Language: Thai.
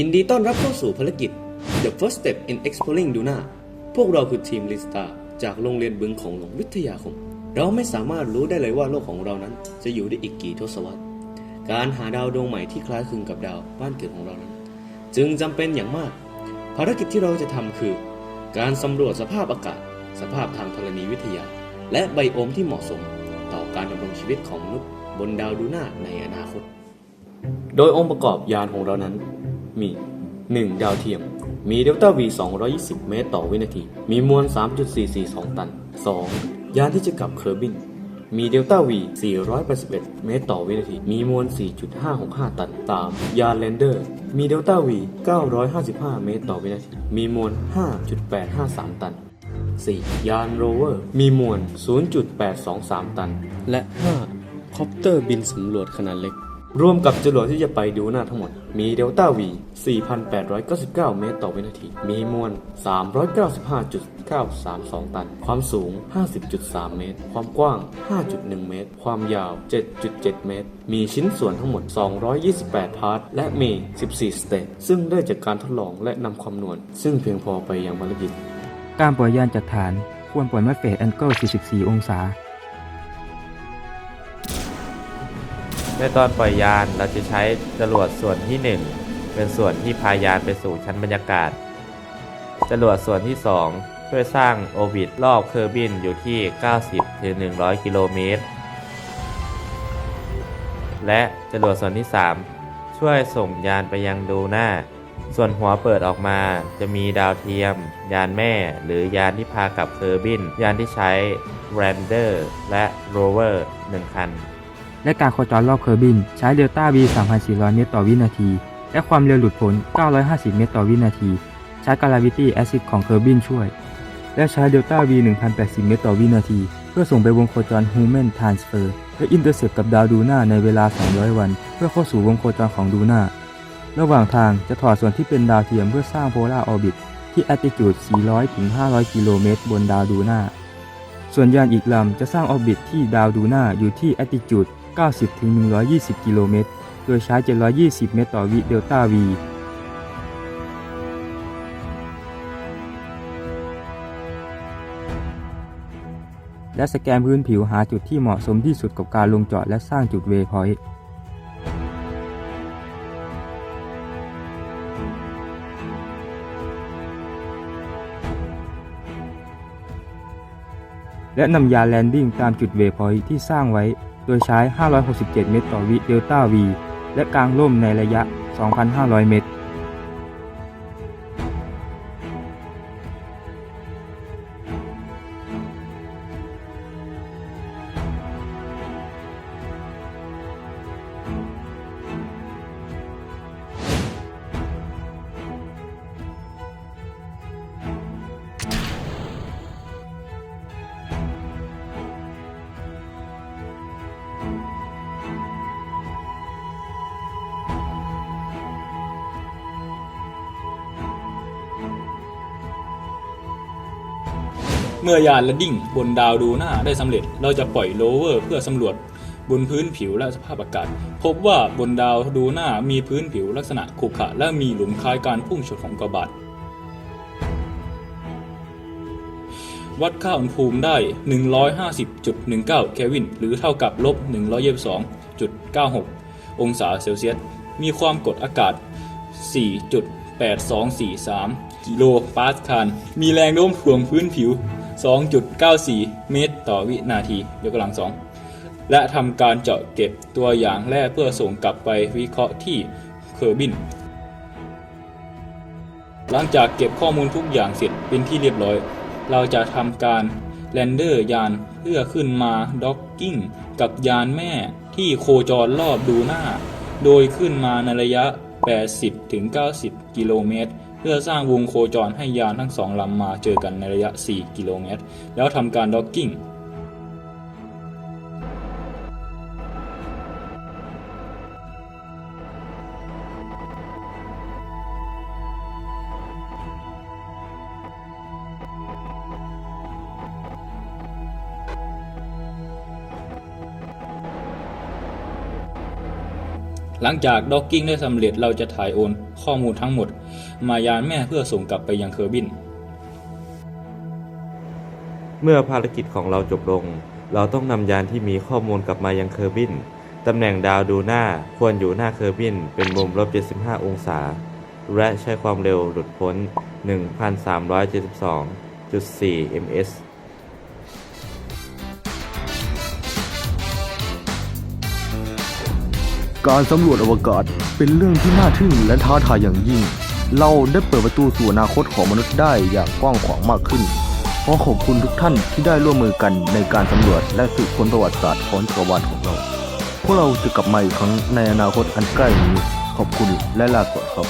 ยินดีต้อนรับเข้าสู่ภารกิจ The First Step in Exploring Duna พวกเราคือทีมลิสตาจากโรงเรียนบึงของหลวงวิทยาคม เราไม่สามารถรู้ได้เลยว่าโลกของเรานั้น จะอยู่ได้อีกกี่ทศวรรษ การหาดาวดวงใหม่ที่คล้ายคลึงกับดาวบ้านเกิดของเรานั้น จึงจำเป็นอย่างมาก ภารกิจที่เราจะทำคือ การสำรวจสภาพอากาศ สภาพทางธรณีวิทยา และไบโอมที่เหมาะสม ต่อการดำรงชีวิตของมนุษย์บนดาวดูน่าในอนาคต โดยองค์ประกอบยานของเรานั้น มี 1. ดาวเทียม มีเดลต้า V 220 เมตรต่อวินาที มีมวล 3.442 ตัน 2. ยานที่จะกลับเคอร์บิน มีเดลต้า V 481 เมตรต่อวินาที มีมวล 4.565 ตัน 3. ยานแลนเดอร์ มีเดลต้า V 955 เมตรต่อวินาที มีมวล 5.853 ตัน 4. ยานโรเวอร์ มีมวล 0.823 ตัน และ 5. คอปเตอร์บินสำรวจขนาดเล็ก รวมกับจรวดที่จะไปดูหน้าทั้งหมด มีเดลต้า V 4,899 เมตรต่อวินาที มีมวล 395.932 ตัน ความสูง 50.3 เมตร ความกว้าง 5.1 เมตร ความยาว 7.7 เมตร มีชิ้นส่วนทั้งหมด 228 พาร์ท และมี 14 สเตจซึ่งได้จากการทดลองและนำความนวลซึ่งเพียงพอไปอยังภารกิจ การปล่อยยานจากฐานควรปล่อยเมื่เฟสแองเกิล44 องศา ในตอนปล่อยยานเราจะใช้จรวดส่วนที่ 1 เป็นส่วนที่พายานไปสู่ชั้นบรรยากาศ จรวดส่วนที่ 2 ช่วยสร้างโอร์บิทรอบเคอร์บินอยู่ที่ 90-100 กิโลเมตร และจรวดส่วนที่ 3 ช่วยส่งยานไปยังดูหน้า ส่วนหัวเปิดออกมาจะมีดาวเทียม ยานแม่ หรือยานที่พากลับเคอร์บิน ยานที่ใช้แรนเดอร์และโรเวอร์1คัน และการโคจรรอบเคอร์บิน ใช้เดลต้า V 3,400 เมตรต่อวินาที และความเร็วหลุดพ้น 950 เมตรต่อวินาที ใช้ Gravity Assist ของเคอร์บินช่วย และใช้เดลต้า V 1,080 เมตรต่อวินาที เพื่อส่งไปวงโคจร Human Transfer และอินเตอร์เซปกับดาวดูน่าในเวลา 200 วัน เพื่อเข้าสู่วงโคจรของดูน่าระหว่างทางจะถอดส่วนที่เป็นดาวเทียมเพื่อสร้างโพลาร์ออร์บิทที่ attitude 400-500 กิโลเมตรบนดาวดูน่าส่วนยานอีกลำจะสร้างออร์บิทที่ดาวดูน่าอยู่ที่ attitude 90-120 กิโลเมตร โดยใช้ 720 เมตรต่อวิเดลต้า V และสแกนพื้นผิวหาจุดที่เหมาะสมที่สุดกับการลงจอดและสร้างจุดเวพอยต์และนำยาแลนดิ้งตามจุดเวพอยต์ที่สร้างไว้ โดยใช้ 567 เมตรต่อวิเดลต้าวีและกลางร่มในระยะ 2,500 เมตร เมื่อยานแลนดิ้งบนดาวดูหน้าได้สำเร็จ เราจะปล่อยโรเวอร์เพื่อสำรวจบนพื้นผิวและสภาพอากาศ พบว่าบนดาวดูหน้ามีพื้นผิวลักษณะขรุขระและมีหลุมคล้ายการพุ่งชนของกระบาดวัดค่าอุณหภูมิได้ 150.19เคลวิน หรือเท่ากับลบ 122.96 องศาเซลเซียส มีความกดอากาศ 4.8243 กิโลปาสคาลมีแรงโน้มถ่วงพื้นผิว 2.94 เมตรต่อวินาทียกกำลังสองและทำการเจาะเก็บตัวอย่างแร่เพื่อส่งกลับไปวิเคราะห์ที่เคอร์บิน หลังจากเก็บข้อมูลทุกอย่างเสร็จเป็นที่เรียบร้อย เราจะทำการแลนเดอร์ยานเพื่อขึ้นมาด็อกกิ้งกับยานแม่ที่โคจรรอบดูหน้า โดยขึ้นมาในระยะ 80-90 กิโลเมตร เพื่อสร้างวงโคจรให้ยานทั้งสองลำมาเจอกันในระยะ 4 กิโลเมตร แล้วทำการด็อกกิ้ง หลังจากด็อกกิ้งได้สำเร็จเราจะถ่ายโอนข้อมูลทั้งหมด มายานแม่เพื่อส่งกลับไปยังเคอร์บิน เมื่อภารกิจของเราจบลง เราต้องนำยานที่มีข้อมูลกลับมายังเคอร์บิน ตำแหน่งดาวดูหน้าควรอยู่หน้าเคอร์บิน เป็นมุมลบ75 องศา และใช้ความเร็วหลุดพ้น 1,372.4 ms การสำรวจอวกาศเป็นเรื่องที่น่าทึ่งและท้าทายอย่างยิ่ง เราได้เปิดประตูสู่อนาคตของมนุษย์ได้อย่างกว้างขวางมากขึ้น ขอขอบคุณทุกท่านที่ได้ร่วมมือกันในการสำรวจและสืบค้นประวัติศาสตร์ของจักรวาลของเรา พวกเราจะกลับมาอีกครั้งในอนาคตอันใกล้นี้ ขอบคุณและลาก่อนครับ